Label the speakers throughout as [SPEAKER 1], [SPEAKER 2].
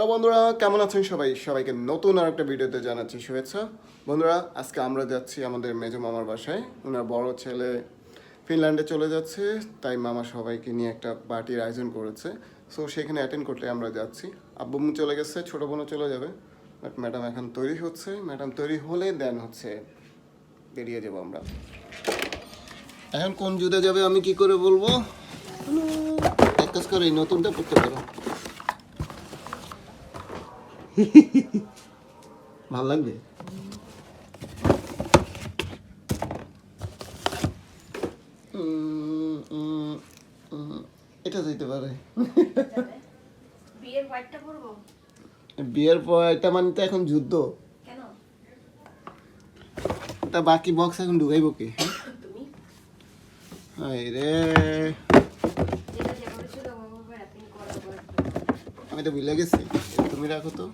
[SPEAKER 1] Hello বন্ধুরা কেমন আছেন সবাই? সবাইকে নতুন আর একটা ভিডিওতে জানাচ্ছি শুভেচ্ছা। বন্ধুরা আজকে আমরা যাচ্ছি আমাদের মেজো মামার বাসায়। ওনার বড় ছেলে ফিনল্যান্ডে চলে যাচ্ছে তাই মামা সবাইকে নিয়ে একটা পার্টির আয়োজন করেছে। সো সেখানে অ্যাটেন্ড করতে আমরা যাচ্ছি। আব্বু চলে গেছে ছোটো বোনও চলে যাবে। বাট ম্যাডাম এখন তৈরি হচ্ছে। ম্যাডাম তৈরি হলে দেন হচ্ছে বেরিয়ে যাব আমরা। এখন কোন জুতে যাবে আমি কি করে বলব? এক কাজ করে এই নতুনটা পড়তে পারো। ভালো লাগবে? এটা যেতে পারে।
[SPEAKER 2] বিয়ের হোয়াইটটা পরবো
[SPEAKER 1] বিয়ের পর এটা মানে তো এখন যুদ্ধ।
[SPEAKER 2] কেন?
[SPEAKER 1] তা বাকি বক্স এখন ঢুকাইব কি?
[SPEAKER 2] তুমি?
[SPEAKER 1] রে। আমি তো ভুলে গেছি। তুমি রাখো তো।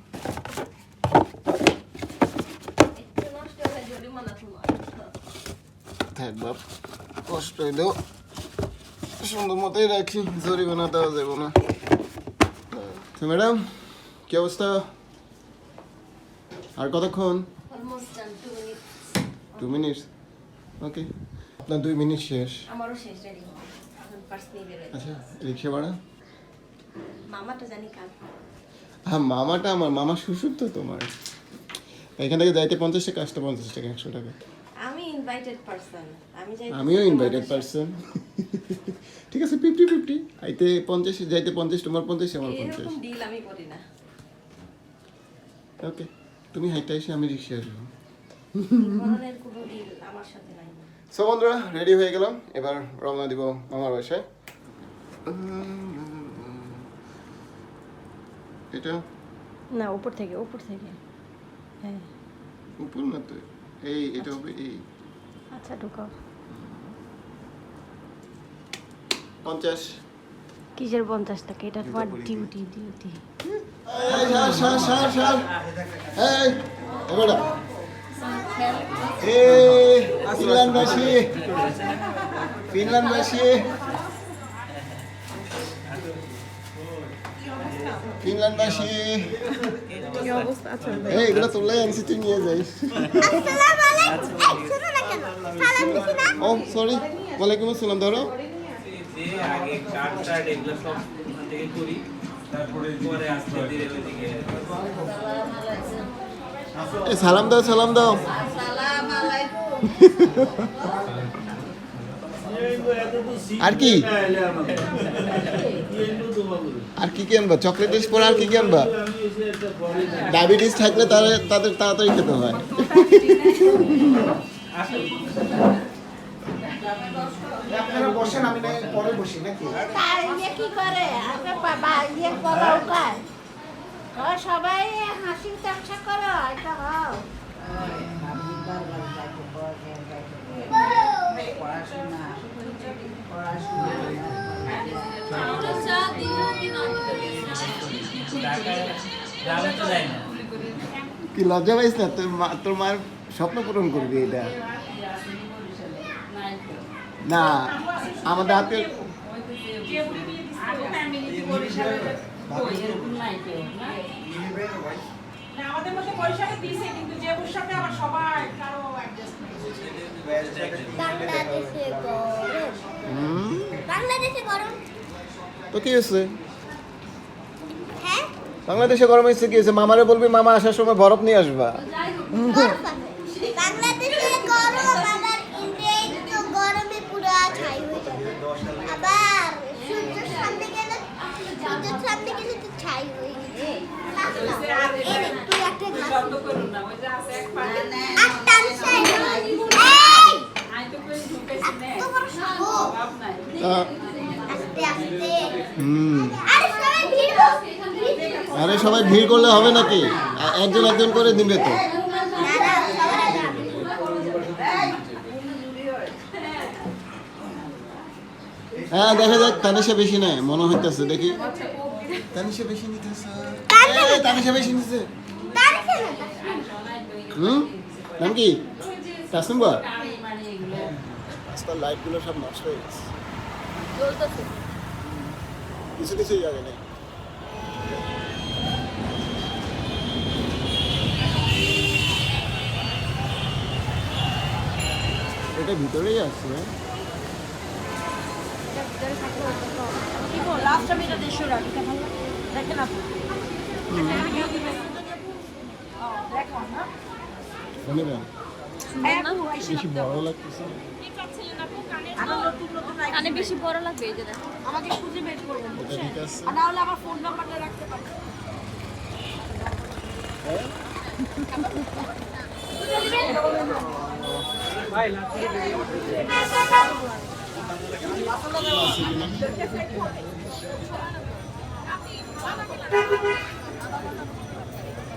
[SPEAKER 1] থাক বাপ কষ্ট হইলেও সুন্দর মতোই রাখি জরিমানা দেওয়া যাবে না। তো ম্যাডাম কি অবস্থা? আর কতক্ষণ?
[SPEAKER 2] টু মিনিট
[SPEAKER 1] মিনিটস ওকে আপনার দুই মিনিট শেষ।
[SPEAKER 2] আমারও রেডি
[SPEAKER 1] আচ্ছা রিক্সা ভাড়া?
[SPEAKER 2] মামাটা জানি কার।
[SPEAKER 1] হ্যাঁ মামাটা আমার মামা শ্বশুর তো তোমার। এখান থেকে যাইতে পঞ্চাশ টাকা আসতে পঞ্চাশ টাকা একশো টাকা।
[SPEAKER 2] আমি ইনভাইটেড পারসন আমি যাই
[SPEAKER 1] আমিও ইনভাইটেড পারসন ঠিক আছে ফিফটি ফিফটি আইতে পঞ্চাশ যাইতে পঞ্চাশ তোমার পঞ্চাশ আমার পঞ্চাশ।
[SPEAKER 2] ডিল আমি করি না।
[SPEAKER 1] ওকে তুমি হাইটে এসে আমি রিক্সা আসব।
[SPEAKER 2] আমার
[SPEAKER 1] সো বন্ধুরা রেডি হয়ে গেলাম। এবার রওনা দিব মামার বাসায়। এটা?
[SPEAKER 2] না উপর থেকে উপর থেকে। হ্যাঁ।
[SPEAKER 1] উপর না তো? এই এটা হবে এই।
[SPEAKER 2] আচ্ছা ঢুকাও।
[SPEAKER 1] পঞ্চাশ।
[SPEAKER 2] কিসের পঞ্চাশ টাকা এটা তোমার ডিউটি ডিউটি
[SPEAKER 1] এই, সার, সার, সার, সার। এই, এবার দাও। এই, ফিনল্যান্ডবাসী। ফিনল্যান্ডবাসী। ফিনল্যান্ডবাসী। এই এগুলো নিয়ে যাইস ও সরি ওয়ালাইকুম আসসালাম ধরো
[SPEAKER 3] যে আগে কাট টাট এগুলো সব ওখান থেকে করি তারপরে পরে আস্তে ধীরে। ওইদিকে
[SPEAKER 1] এই সালাম দাও সালাম দাও। আর কি? আর কি কি আনবা? চকলেট ডিশ পরে আর কি কি আনবা? ডায়াবেটিস থাকলে তাদের তাদের তাড়াতাড়ি খেতে হয়।
[SPEAKER 4] আপনারা বসেন আমি না পরে বসি নাকি?
[SPEAKER 5] তার ইয়ে সবাই হাসি তামসা করো এটা হও।
[SPEAKER 1] কি লজ্জা পাইস না? তোর মা, তোর মায়ের স্বপ্ন পূরণ করবি এটা। না, আমাদের হাতে
[SPEAKER 6] না, আমাদের মধ্যে দিয়েছে কিন্তু যে আবার সবাই কারও
[SPEAKER 5] বাংলাদেশে গরম।
[SPEAKER 1] হুম,
[SPEAKER 5] বাংলাদেশে গরম?
[SPEAKER 1] তো কি হয়েছে?
[SPEAKER 5] হ্যাঁ?
[SPEAKER 1] বাংলাদেশে গরম হয়েছে কি হয়েছে? মামারে বলবি মামা আসার সময় বরফ নিয়ে আসবা।
[SPEAKER 5] বাংলাদেশে গরম আবার ইন্ডিয়ায় তো গরমে পুরো ছাই হয়ে আর সবাই ভিড়
[SPEAKER 1] করলে হবে নাকি? একজন একজন করে দিবে তো। হ্যাঁ দেখা যাক তানিশা বেশি নেয় মনে হইতেছে দেখি। তানিশা বেশি নিতেছে। তানিশা বেশি নিতেছে। হুম? নাম কি? পাঁচ রাস্তার লাইটগুলো সব নষ্ট হয়ে গেছে। কিছু কিছুই জায়গায় নাই। এটা ভিতরেই আছে
[SPEAKER 6] হ্যাঁ? দেখেন আপনি। কানে
[SPEAKER 2] বেশি বড় লাগবে এই যে দেখো।
[SPEAKER 6] আমাকে খুঁজে বের করবেন আর না হলে আমার ফোন নাম্বারটা রাখতে পারেন
[SPEAKER 3] ভাই লাস্ট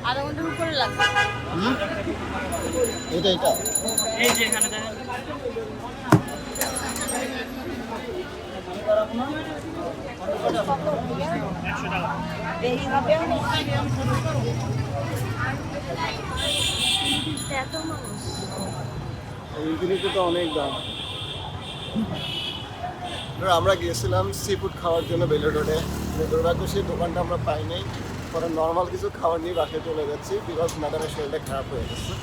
[SPEAKER 2] আধা ঘণ্টার উপরে লাগবে।
[SPEAKER 1] এটা এটা।
[SPEAKER 3] এই যে এখানে দেখেন।
[SPEAKER 2] এত মানুষ
[SPEAKER 1] ইনফিনিটি তো অনেক দাম। ধরো আমরা গিয়েছিলাম সি ফুড খাওয়ার জন্য বেলে রোডে। দুর্ভাগ্য সেই দোকানটা আমরা পাই নাই। পরে নর্মাল কিছু খাবার নিয়ে বাসায় চলে যাচ্ছি বিকজ ম্যাডামের শরীরটা খারাপ হয়ে গেছে।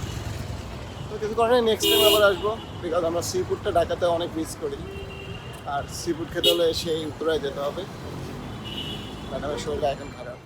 [SPEAKER 1] তো কিছু কারণে নেক্সট টাইম আবার আসব বিকজ আমরা সি ফুডটা ঢাকাতে অনেক মিস করি। আর সি ফুড খেতে হলে সেই উত্তরায় যেতে হবে। ম্যাডামের শরীরটা এখন খারাপ।